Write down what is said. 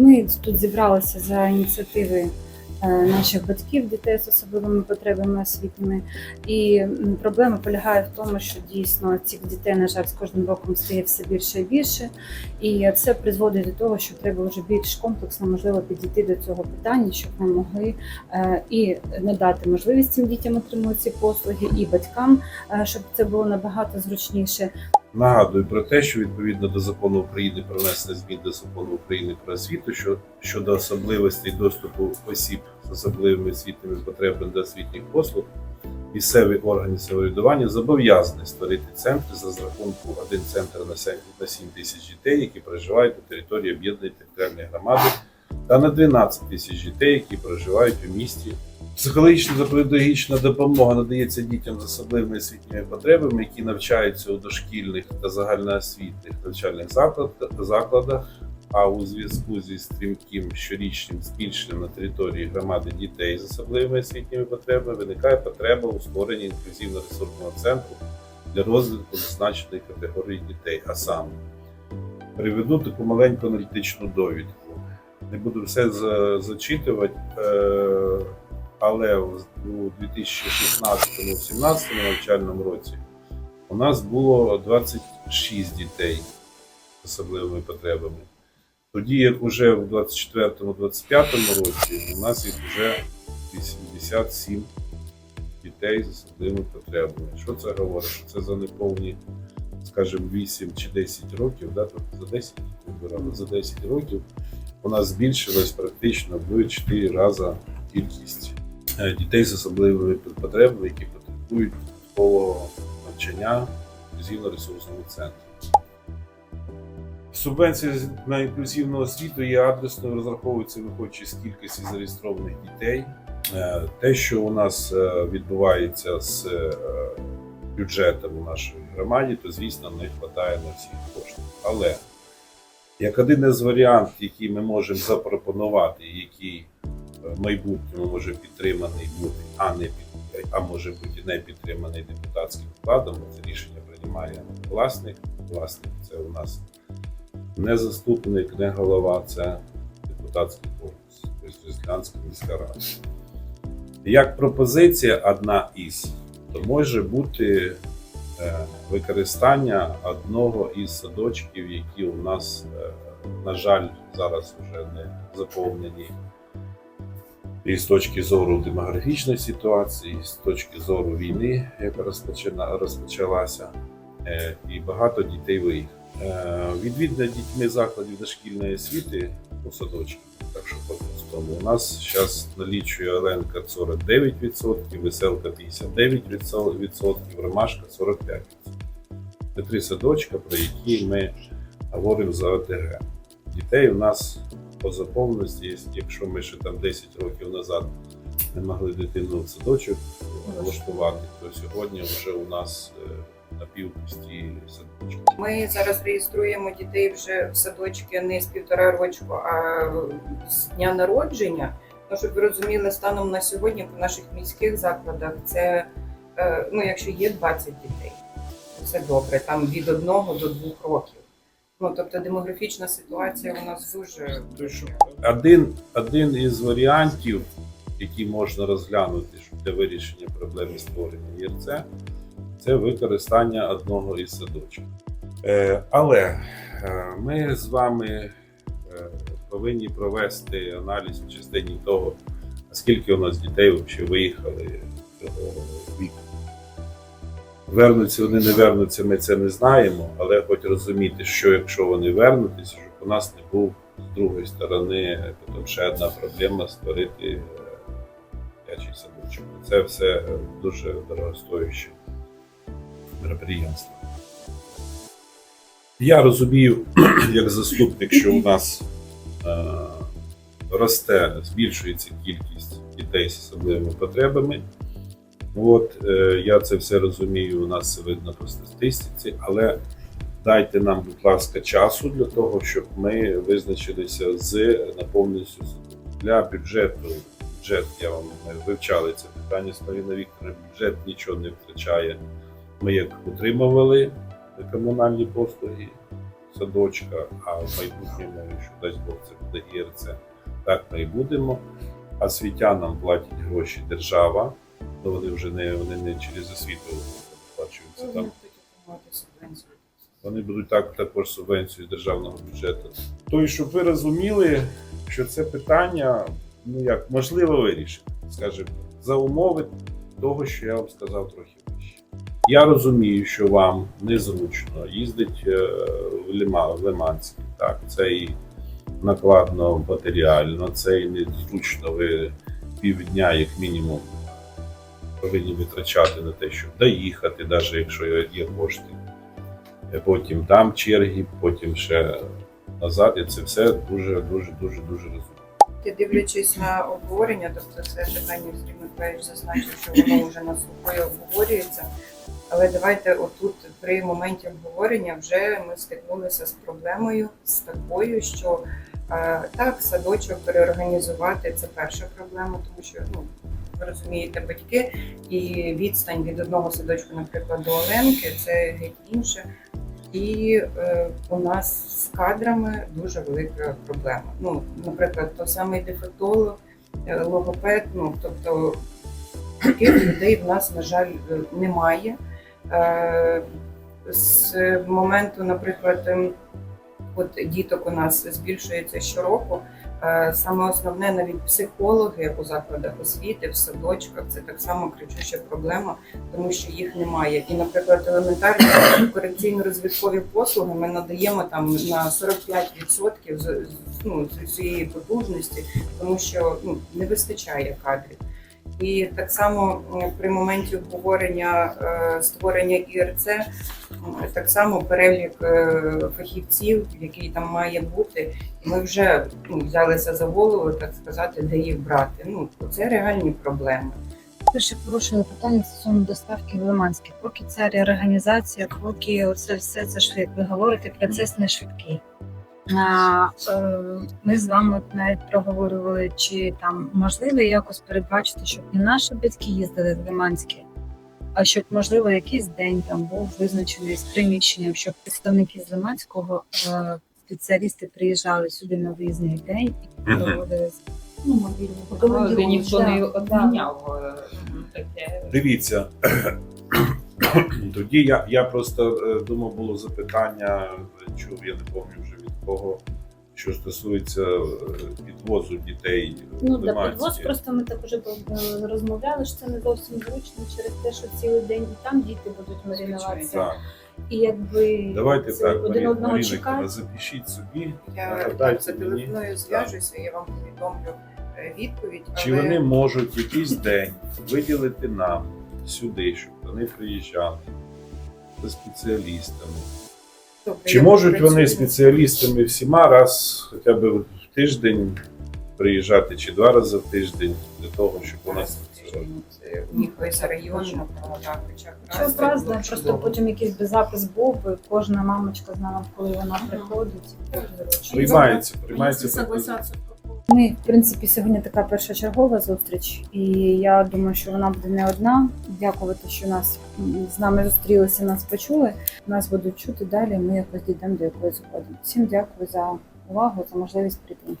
Ми тут зібралися за ініціативи е, наших батьків, дітей з особливими потребами освітніми. І проблема полягає в тому, що дійсно цих дітей, на жаль, з кожним роком стає все більше і більше. І це призводить до того, що треба вже більш комплексно можливо підійти до цього питання, щоб ми могли е, і надати можливість цим дітям отримувати ці послуги, і батькам, е, щоб це було набагато зручніше. Нагадую про те, що відповідно до закону України про внесення змін до закону України про освіту, що щодо особливостей доступу осіб з особливими освітніми потребами до освітніх послуг, місцеві органи самоврядування зобов'язані створити центри за зрахунку один центр на 7 на 7 тисяч дітей, які проживають на території об'єднаної територіальної громади, та на 12 тисяч дітей, які проживають у місті. Психологічна та педагогічна допомога надається дітям з особливими освітніми потребами, які навчаються у дошкільних та загальноосвітних навчальних закладах. А у зв'язку зі стрімким щорічним збільшенням на території громади дітей з особливими освітніми потребами виникає потреба у створенні інклюзивно-ресурсного центру для розвитку зазначеної категорії дітей. А саме приведу таку маленьку аналітичну довідку. Не буду все зачитувати. Але в- у 2016-2017 навчальному році у нас було 26 дітей з особливими потребами. Тоді, як уже в 24-25 році, у нас їх вже 87 дітей з особливими потребами. Що це говорить? Що це за неповні, скажімо, 8 чи 10 років, да? тобто за 10 вибирали, за 10 років у нас збільшилась практично в 4 рази кількість дітей з особливими потребами, які потребують додаткового навчання в інклюзивно-ресурсному центрі. Субвенція на інклюзивну освіту є адресною, розраховується виходячи з кількості зареєстрованих дітей. Е, Те, що у нас е, відбувається з е, бюджетом у нашій громаді, то звісно не вистачає на всіх коштів. Але як один із варіантів, який ми можемо запропонувати, який в майбутньому може підтриманий бути, а не під, а може бути не підтриманий депутатським складом. Це рішення приймає власник. Власник це у нас не заступник, не голова, це депутатський корпус, тобто Різдвянська міська рада. Як пропозиція одна із, то може бути е, використання одного із садочків, які у нас, е, на жаль, зараз вже не заповнені. І з точки зору демографічної ситуації, і з точки зору війни, яка розпочалася, е, і багато дітей виїхало. Е, Відвідно дітьми закладів дошкільної освіти у садочках, так що по тому у нас зараз налічує Оленка 49%, Веселка 59%, Ромашка 45%. Це три садочка, про які ми говоримо за ОТГ. Дітей у нас по заповненості, є, якщо ми ще там 10 років назад не могли дитину в садочок влаштувати, то сьогодні вже у нас е, напівпусті садочки. Ми зараз реєструємо дітей вже в садочки не з півтора рочку, а з дня народження. Ну, щоб ви розуміли, станом на сьогодні в наших міських закладах це е, ну, якщо є 20 дітей, це добре, там від одного до двох років. Ну тобто демографічна ситуація у нас дуже Один, один із варіантів, який можна розглянути для вирішення проблеми створення ЄРЦ, це використання одного із садочків. Е, але е, ми з вами е, повинні провести аналіз в частині того, скільки у нас дітей виїхали цього віку. Вернуться вони, не вернуться, ми це не знаємо, але хоч розуміти, що якщо вони вернутися, щоб у нас не був з другої сторони, потім ще одна проблема створити е, дитячий садочок. Це все е, дуже дорогостояще мероприємство. Я розумію, як заступник, що у нас е, росте, збільшується кількість дітей з особливими потребами. От е, я це все розумію, у нас видно по статистиці, але дайте нам, будь ласка, часу для того, щоб ми визначилися з наповненістю для бюджету. Бюджет я вам вивчали це питання з Маріною Вікторовною. Бюджет нічого не втрачає. Ми як утримували комунальні послуги садочка, а в майбутньому, якщо дасть Бог, це буде ІРЦ, так ми і будемо. А світянам платить гроші держава, то вони вже не, вони не через освіту оплачуються там. Вони будуть так також субвенцію з державного бюджету. То і щоб ви розуміли, що це питання ну як можливо вирішити, скажімо, за умови того, що я вам сказав трохи вище. Я розумію, що вам незручно їздить е, в Лима, в Лиманський. Так, це і накладно матеріально, це і незручно. Ви півдня, як мінімум, повинні витрачати на те, щоб доїхати, навіть якщо є кошти. Е, Потім там черги, потім ще назад. І це все дуже, дуже, дуже, дуже розумно. Ти дивлячись на обговорення, тобто це питання Сергій Миколаївич зазначив, що воно вже на сухої обговорюється. Але давайте отут при моменті обговорення вже ми стикнулися з проблемою з такою, що е, так, садочок переорганізувати це перша проблема, тому що ну ви розумієте, батьки і відстань від одного садочку, наприклад, до Оленки, це геть інше. І е, у нас з кадрами дуже велика проблема. Ну, наприклад, той самий дефектолог, е, логопед, ну тобто таких людей в нас, на жаль, е, немає. Е, з моменту, наприклад, ем, от діток у нас збільшується щороку. Е, Саме основне навіть психологи у закладах освіти, в садочках це так само кричуща проблема, тому що їх немає. І, наприклад, елементарні корекційно-розвиткові послуги ми надаємо там на 45% з, ну, з цієї потужності, тому що ну, не вистачає кадрів. І так само при моменті обговорення е, створення ІРЦ, так само перелік е, фахівців, який там має бути, ми вже ну, взялися за голову, так сказати, де їх брати. Ну це реальні проблеми. Перше порушення питання стосовно доставки в Лиманське. Поки ця реорганізація, поки оце все це як ви говорите, процес не швидкий. Е, ми з вами навіть проговорювали, чи там можливо якось передбачити, щоб не наші батьки їздили в Лиманське, а щоб, можливо, якийсь день там був визначений з приміщенням, щоб представники з Лиманського е, спеціалісти приїжджали сюди на виїзний день і проводили Ну, мобільні ніхто не Да, отміняв е, таке. Дивіться. Тоді я, я просто думав, було запитання, чув, я не пам'ятаю вже від кого, що стосується е, підвозу дітей Ну, для підвоз просто ми так уже е, розмовляли, що це не зовсім зручно через те, що цілий день і там діти будуть марінуватися. Так. І якби Давайте це так, один одного чекати. Запишіть собі, Я нагадайте зателефоную, мені. зв'яжуся, я вам повідомлю е, відповідь. Чи але- вони можуть якийсь день виділити нам сюди, щоб вони приїжджали за спеціалістами? Добре, Чи можуть вони спеціалістами всіма раз хоча б в тиждень приїжджати, чи два рази в тиждень для того, щоб у нас Це за районом, весь так, хоча б раз, праздно, просто потім якийсь би запис був, би кожна мамочка знала, коли вона приходить. Приймається, приймається. Ми, в принципі, сьогодні така перша чергова зустріч, і я думаю, що вона буде не одна. Дякувати, що нас з нами зустрілися, нас почули. Нас будуть чути далі. Ми якось дійдемо до якоїсь згоди. Всім дякую за увагу, за можливість прийти.